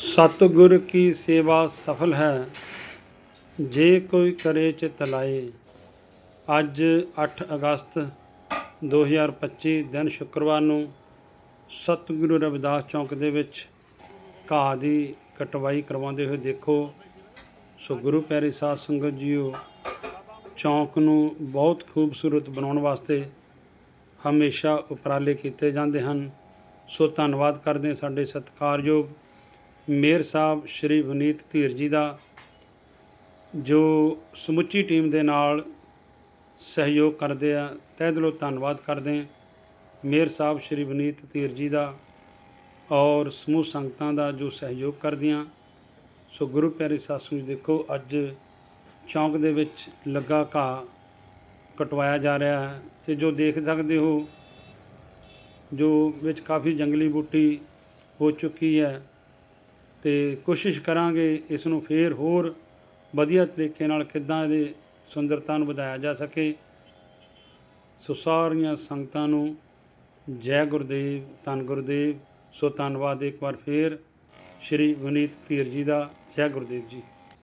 ਸਤਿਗੁਰ ਕੀ ਸੇਵਾ ਸਫਲ ਹੈ? ਜੇ ਕੋਈ ਕਰੇ ਚਿਤ ਲਾਏ। ਅੱਜ 8 ਅਗਸਤ 2025 ਦਿਨ ਸ਼ੁੱਕਰਵਾਰ ਨੂੰ ਸਤਿਗੁਰੂ ਰਵਿਦਾਸ ਚੌਂਕ ਦੇ ਵਿੱਚ ਘਾਹ ਦੀ ਕਟਵਾਈ ਕਰਵਾਉਂਦੇ ਹੋਏ ਦੇਖੋ, ਸੋ ਗੁਰੂ ਪਿਆਰੇ ਸਾਧ ਸੰਗਤ ਜੀਓ, ਚੌਂਕ ਨੂੰ ਬਹੁਤ ਖੂਬਸੂਰਤ ਬਣਾਉਣ ਵਾਸਤੇ ਹਮੇਸ਼ਾ ਉਪਰਾਲੇ ਕੀਤੇ ਜਾਂਦੇ ਹਨ। ਸੋ ਧੰਨਵਾਦ ਕਰਦੇ ਸਾਡੇ ਸਤਿਕਾਰਯੋਗ ਮੇਅਰ ਸਾਹਿਬ ਸ਼੍ਰੀ ਵਨੀਤ ਧੀਰ ਜੀ ਦਾ, ਜੋ ਸਮੁੱਚੀ ਟੀਮ ਦੇ ਨਾਲ ਸਹਿਯੋਗ ਕਰਦੇ ਆ, ਤਹਿ ਦਿਲੋਂ ਧੰਨਵਾਦ ਕਰਦੇ ਹਾਂ ਮੇਅਰ ਸਾਹਿਬ ਸ਼੍ਰੀ ਵਨੀਤ ਧੀਰ ਜੀ ਦਾ ਔਰ ਸਮੂਹ ਸੰਗਤਾਂ ਦਾ ਜੋ ਸਹਿਯੋਗ ਕਰਦੀਆਂ। ਸੋ ਗੁਰੂ ਪਿਆਰੇ ਸਾਸੂ ਜੀ, ਦੇਖੋ ਅੱਜ ਚੌਂਕ ਦੇ ਵਿੱਚ ਲੱਗਾ ਘਾਹ ਕਟਵਾਇਆ ਜਾ ਰਿਹਾ ਹੈ। ਤੇ ਜੋ ਦੇਖ ਸਕਦੇ ਹੋ, ਜੋ ਵਿੱਚ ਕਾਫੀ ਜੰਗਲੀ ਬੂਟੀ ਹੋ ਚੁੱਕੀ ਹੈ। ਤੇ ਕੋਸ਼ਿਸ਼ ਕਰਾਂਗੇ ਇਸ ਨੂੰ ਫੇਰ ਹੋਰ ਵਧੀਆ ਤਰੀਕੇ ਨਾਲ ਕਿੱਦਾਂ ਇਹਦੇ ਸੁੰਦਰਤਾ ਨੂੰ ਵਧਾਇਆ ਜਾ ਸਕੇ। ਸੋ ਸਾਰੀਆਂ ਸੰਗਤਾਂ ਨੂੰ ਜੈ ਗੁਰਦੇਵ, ਧੰਨ ਗੁਰਦੇਵ। ਸੋ ਧੰਨਵਾਦ ਇੱਕ ਵਾਰ ਫੇਰ ਸ਼੍ਰੀ ਵਨੀਤ ਧੀਰ ਜੀ ਦਾ। ਜੈ ਗੁਰਦੇਵ ਜੀ।